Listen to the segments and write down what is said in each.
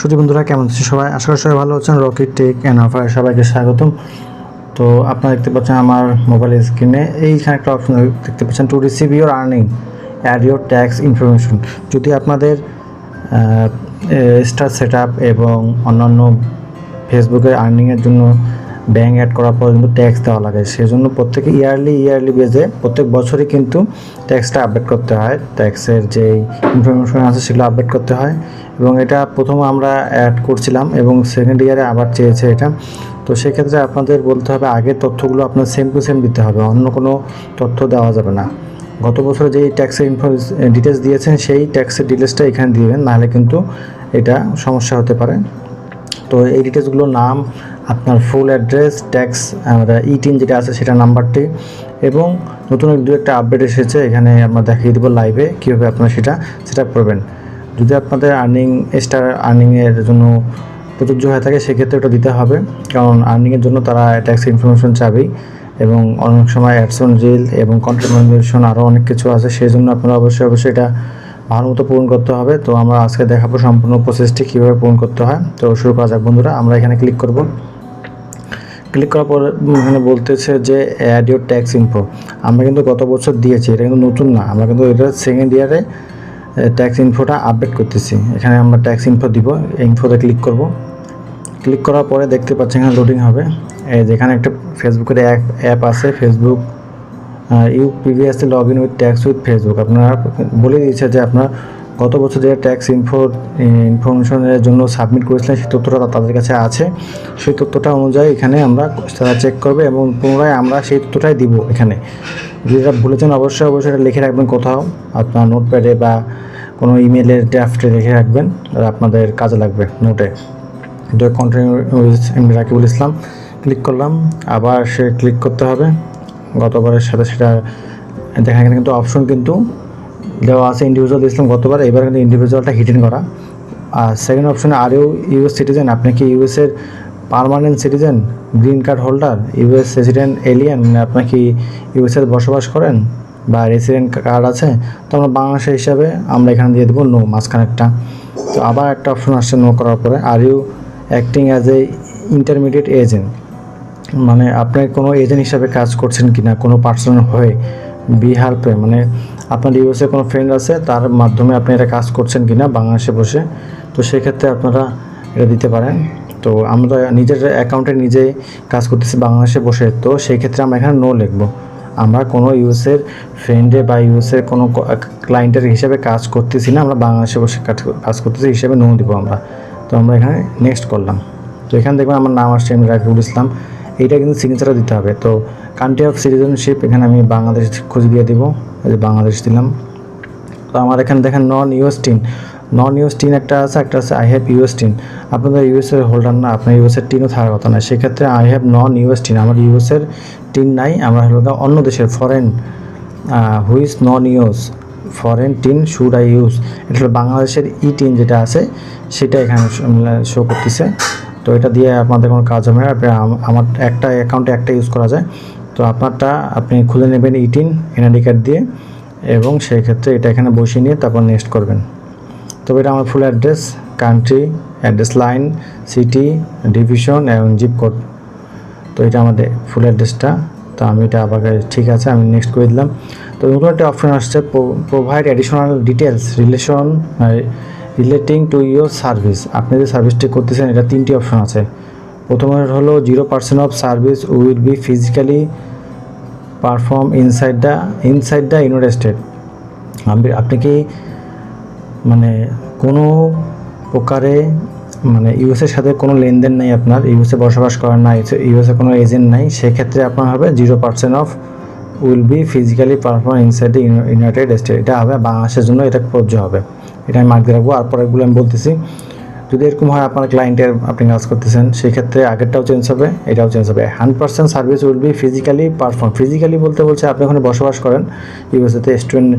সুধী বন্ধুরা, কেমন আছেন সবাই? আশা করি সবাই ভালো আছেন। রকেট টেক অ্যান্ড অফার সবাইকে স্বাগতম। তো আপনারা দেখতে পাচ্ছেন আমার মোবাইল স্ক্রিনে এইখানে একটা অপশন দেখতে পাচ্ছেন to receive your earning add your tax information যদি আপনাদের স্টার সেট আপ এবং অন্যান্য ফেসবুকের আর্নিংয়ের জন্য ব্যাঙ্ক অ্যাড করার পর কিন্তু ট্যাক্স দেওয়া লাগে, সেজন্য প্রত্যেকে ইয়ারলি ইয়ারলি বেজে প্রত্যেক বছরই কিন্তু ট্যাক্সটা আপডেট করতে হয়। ট্যাক্সের যে ইনফরমেশন আছে সেগুলো আপডেট করতে হয়। এবং এটা প্রথম আমরা অ্যাড করছিলাম এবং সেকেন্ড ইয়ারে আবার চেয়েছে এটা। তো সেক্ষেত্রে আপনাদের বলতে হবে আগের তথ্যগুলো আপনার সেম টু সেম দিতে হবে, অন্য কোনো তথ্য দেওয়া যাবে না। গত বছর যেই ট্যাক্সের ইনফো ডিটেলস দিয়েছেন, সেই ট্যাক্সের ডিটেলসটা এখানে দিবেন, নাহলে কিন্তু এটা সমস্যা হতে পারে। তো এই ডিটেলসগুলো নাম, আপনার ফুল অ্যাড্রেস ট্যাক্স আমরা ই টিন যেটা আছে সেটা নাম্বারটি এবং নতুন দু একটা আপডেট এসেছে, এখানে আমরা দেখিয়ে দেবো লাইভে কীভাবে আপনারা সেটা সেট করবেন। যদি আপনাদের আর্নিং স্টার আর্নিংয়ের জন্য প্রযোজ্য হয়ে থাকে, সেক্ষেত্রে ওটা দিতে হবে। কারণ আর্নিংয়ের জন্য তারা ট্যাক্স ইনফরমেশন চাবেই। এবং অনেক সময় অ্যাডসন রিল এবং কন্টেন্ট মনিটাইজেশন আরও অনেক কিছু আছে। সেই জন্য আপনারা অবশ্যই অবশ্যই এটা ভালো মতো পূরণ করতে হবে। তো আমরা আজকে দেখাবো সম্পূর্ণ প্রসেসটি কীভাবে পূরণ করতে হয়। তো শুরু করা যাক বন্ধুরা, আমরা এখানে ক্লিক করব। ক্লিক করার পর এখানে বলতেছে যে অ্যাড ইউর ট্যাক্স ইনফো আমরা কিন্তু গত বছর দিয়েছি, এটা কিন্তু নতুন না। আমরা কিন্তু এটা সেকেন্ড ইয়ারে ট্যাক্স ইনফোটা আপডেট করতেছি। এখানে আমরা ট্যাক্স ইনফো দিব ইনফোতে ক্লিক করব। ক্লিক করার পরে দেখতে পাচ্ছেন এখানে লোডিং হবে। যেখানে একটা ফেসবুকের অ্যাপ অ্যাপ আছে Facebook you previously log in with tax with Facebook আপনারা বলে দিয়েছে যে আপনার গত বছর যে ট্যাক্স ইনফো ইনফরমেশনের জন্য সাবমিট করেছিলেন, সেই তথ্যটা তাদের কাছে আছে। সেই তথ্যটা অনুযায়ী এখানে আমরা তারা চেক করবে এবং পুনরায় আমরা সেই তথ্যটাই দিব এখানে। যদি এটা ভুলেছেন অবশ্যই অবশ্যই এটা লিখে রাখবেন কোথাও, আপনার নোটপ্যাডে বা কোনো ইমেলের ড্রাফটে রেখে রাখবেন আর আপনাদের কাজে লাগবে নোটে তো কন্টিনিউ এমনি রাকিবুল ইসলাম ক্লিক করলাম, আবার সে ক্লিক করতে হবে। গতবারের সাথে সেটা দেখা এখানে কিন্তু অপশন কিন্তু দেওয়া আছে ইন্ডিভিজুয়াল দিয়েছিলাম গতবার, এবার কিন্তু ইন্ডিভিজুয়ালটা হিটেন করা। আর সেকেন্ড অপশনে আর ইউ ইউএস সিটিজেন আপনি কি ইউএসের permanent citizen green card holder US resident alien আপনি কি ইউএসএ বসবাস করেন? বা রেসিডেন্ট কার্ড আছে, তো আমরা বাংলাদেশের হিসাবে আমরা এখানে দিয়ে দেবো নো মাঝখানে একটা। তো আবার একটা অপশন আসছে নো করার পরে আর you acting as a intermediate agent মানে আপনি কোনো এজেন্ট হিসাবে কাজ করছেন কি না কোনো পার্সন হয়ে বি হেল্পে মানে আপনার ইউএসএ কোনো ফ্রেন্ড আছে, তার মাধ্যমে আপনি এটা কাজ করছেন কি না বাংলাদেশে বসে, তো সেক্ষেত্রে আপনারা এটা দিতে পারেন। তো আমরা নিজের অ্যাকাউন্টে নিজেই কাজ করতেছি বাংলাদেশে বসে, তো সেই ক্ষেত্রে আমরা এখানে নো লিখব। আমরা কোনো ইউএসের ফ্রেন্ডে বা ইউএসের কোনো ক্লায়েন্টের হিসেবে কাজ করতেছি না, আমরা বাংলাদেশে বসে কাজ করতেছি হিসেবে নো দিব আমরা। তো আমরা এখানে নেক্সট করলাম। তো এখানে দেখবেন আমার নাম আসছে আমি রাকিবুল ইসলাম। এইটা কিন্তু সিগনেচারও দিতে হবে। তো কান্ট্রি অফ সিটিজেনশিপ এখানে আমি বাংলাদেশ খুঁজে দিয়ে দিব। বাংলাদেশ দিলাম। তো আমার এখানে দেখেন non US TIN non US TIN একটা আছে একটা আছে আই হ্যাভ ইউএস টিন আপনাদের ইউএসের হোল্ডার না, আপনার ইউএসের টিনও থাকার কথা না সেক্ষেত্রে I have non US TIN আমার ইউএসের টিন নাই, আমরা হলো অন্য দেশের foreign which non US foreign TIN should I use এটা হলো বাংলাদেশের ই টিন যেটা আছে, সেটা এখানে শো করতেছে। তো এটা দিয়ে আপনাদের কোনো কাজ হবে না। আমার একটা অ্যাকাউন্টে একটা ইউজ করা যায়। তো আপনারটা আপনি খুলে নেবেন ইটিন এনআইডি কার্ড দিয়ে, এবং সেই ক্ষেত্রে এটা এখানে বসিয়ে নিয়ে তারপর নেক্সট করবেন। তবে এটা আমার full address country address line city division এবং জিপ কোড তো এটা আমাদের ফুল অ্যাড্রেসটা তো আমি এটা আবার ঠিক আছে, আমি নেক্সট করে দিলাম। তো নতুন একটা অপশন আসছে provide additional details relation relating to your service আপনি যে সার্ভিসটি করতেছেন, এটা তিনটি অপশন আছে। প্রথমে হলো zero percent of service will be physically perform inside the inside the United State আপনি কি মানে কোনো প্রকারে মানে ইউএসের সাথে কোনো লেনদেন নেই আপনার। ইউএসএ বসবাস করেন না ইউএসএ কোনো এজেন্ট নাই। সেক্ষেত্রে আপনার হবে zero percent of will be physically perform inside the United State এটা হবে বাংলাদেশের জন্য এটা প্রযোজ্য হবে। এটা আমি মার্ক রাখব। আর পরেরগুলো আমি বলতেছি, যদি এরকম হয় আপনার ক্লায়েন্টের আপনি কাজ করতেছেন সেই ক্ষেত্রে আগেরটাও চেঞ্জ হবে, এটাও চেঞ্জ হবে। Hundred percent service will be physically perform physically বলতে বলছে, আপনি ওখানে বসবাস করেন ইউএসএতে স্টুডেন্ট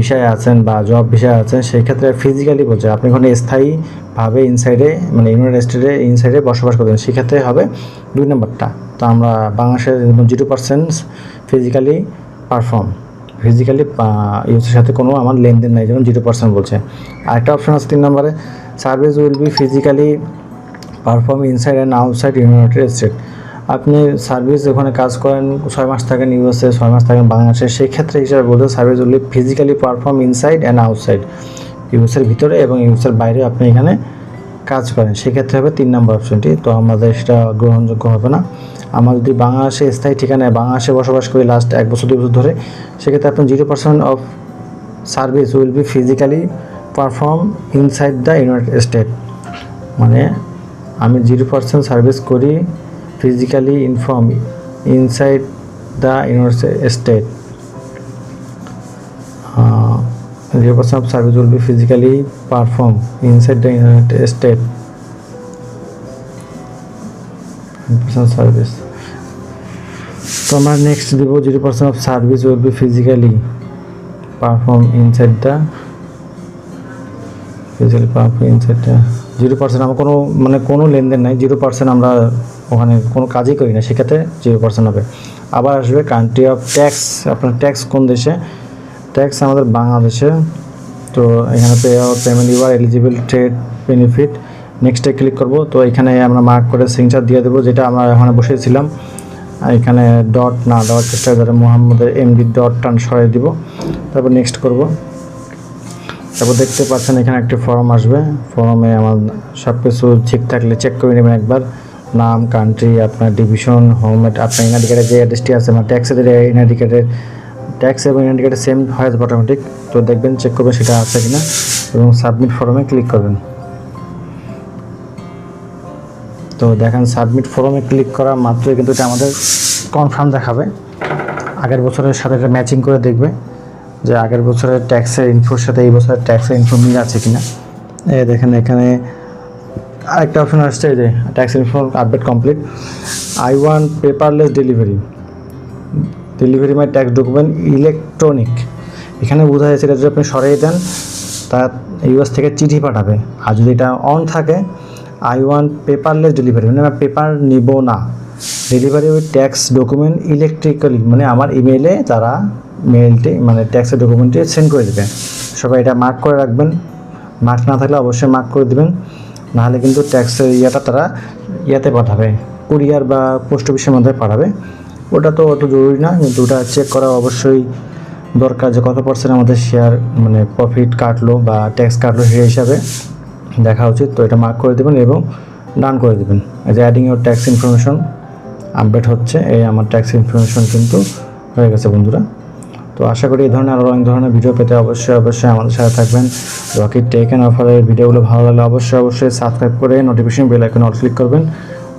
বিষয়ে আছেন বা জব বিষয়ে আছেন সেই ক্ষেত্রে ফিজিক্যালি বলছে, আপনি ওখানে স্থায়ীভাবে ইনসাইডে মানে ইউনাইটেড স্টেটে ইনসাইডে বসবাস করবেন সেক্ষেত্রে হবে দুই নম্বরটা। তো আমরা বাংলাদেশের zero percent physically perform physically ইউজের সাথে কোনো আমার লেনদেন নাই যেমন জিরো পার্সেন্ট বলছে। আরেকটা অপশন আছে তিন নম্বরে service will be physically perform inside and outside United State আপনি সার্ভিস ওখানে কাজ করেন, ছয় মাস থাকেন ইউএসএ ছয় মাস থাকেন বাংলাদেশে, সেই ক্ষেত্রে হিসাবে বলতে service will physically perform inside and outside ইউএসের ভিতরে এবং ইউএসের বাইরে আপনি এখানে কাজ করেন। সেক্ষেত্রে হবে তিন নম্বর অপশনটি তো আমাদের সেটা গ্রহণযোগ্য হবে না। আমরা যদি বাংলাদেশে স্থায়ী ঠিকানায় বাংলাদেশে বসবাস করি লাস্ট এক বছর, দুই বছর ধরে, সেক্ষেত্রে আপনি zero percent of service will be physically perform inside the United State মানে আমি জিরো পার্সেন্ট সার্ভিস করি physically inform inside the United State zero percent of service will be physically perform inside the United State percent service তো আমরা next দিব zero percent of service will be physically perform inside the physically perform inside the zero percent আমার কোনো মানে কোনো লেনদেন নাই zero percent আমরা ওখানে কোনো কাজই করি না, সেক্ষেত্রে জিরো পার্সেন্ট হবে। আবার আসবে কান্ট্রি অফ ট্যাক্স আপনার ট্যাক্স কোন দেশে? ট্যাক্স আমাদের বাংলাদেশে। তো এখানে pay payment you are eligible trade benefit নেক্সটে ক্লিক করব। তো এখানে আমরা মার্ক করে সিগনেচার দিয়ে দেবো, যেটা আমরা এখানে বসেছিলাম এখানে ডট না দেওয়ার চেষ্টা করে মোহাম্মদের এমডি ডট টান সরিয়ে দিব। তারপর নেক্সট করব। তারপর দেখতে পাচ্ছেন এখানে একটি ফর্ম আসবে। ফর্মে আমার সব কিছু ঠিক থাকলে চেক করে নেবেন একবার। নাম কান্ট্রি আপনার ডিভিশন হোম আপনার ইন্ডিকেটার যে অ্যাড্রেসটি আছে আমার ট্যাক্সের ইন্ডিকেটের ট্যাক্স এবং ইন্ডিকেটার সেম হয়ে অটোমেটিক তো দেখবেন চেক করবেন সেটা আছে কিনা এবং সাবমিট ফর্মে ক্লিক করবেন। তো দেখেন সাবমিট ফর্মে ক্লিক করা মাত্রই কিন্তু এটা আমাদের কনফার্ম দেখাবে। আগের বছরের সাথে এটা ম্যাচিং করে দেখবে যে আগের বছরের ট্যাক্সের ইনফোর সাথে এই বছরের ট্যাক্সের ইনফো মিল আছে কিনা। এ দেখেন, এখানে আরেকটা অপশন আসছে যে tax info update complete I want paperless delivery delivery my tax document electronic এখানে বোঝা যাচ্ছে এটা যদি আপনি সরিয়ে দেন, তা ইউএস থেকে চিঠি পাঠাবে। আর যদি এটা অন থাকে আই ওয়ান পেপারলেস ডেলিভারি মানে আমি পেপার নিব না। Delivery with tax document electrically মানে আমার ইমেলে তারা মেলটি মানে ট্যাক্সের ডকুমেন্টটি সেন্ড করে দেবে। সবাই এটা মার্ক করে রাখবেন। মার্ক না থাকলে অবশ্যই মার্ক করে দেবেন। নাহলে কিন্তু ট্যাক্সের ইয়েটা তারা ইয়াতে পাঠাবে। কুরিয়ার বা পোস্ট অফিসের মধ্যে পাঠাবে। ওটা তো অত জরুরি না, কিন্তু ওটা চেক করা অবশ্যই দরকার যে কত পার্সেন্ট আমাদের শেয়ার মানে প্রফিট কাটলো বা ট্যাক্স কাটলো সেই হিসাবে দেখা উচিত। তো এটা মার্ক করে দেবেন এবং ডান করে দেবেন। যে adding your tax information update হচ্ছে। এই আমার ট্যাক্স ইনফরমেশন কিন্তু হয়ে গেছে বন্ধুরা। তো আশা করি এই ধরনের আরও অনেক ধরনের ভিডিও পেতে অবশ্যই অবশ্যই আমাদের সাথে থাকবেন। রকেট টেক অ্যান্ড অফারের ভিডিওগুলো ভালো লাগলে অবশ্যই অবশ্যই সাবস্ক্রাইব করে notification bell icon all click করবেন।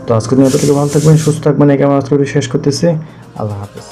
তো আজকের দিন ভালো থাকবেন, সুস্থ থাকবেন, এই কেমন আজকে শেষ করতেছি। আল্লাহ হাফিজ।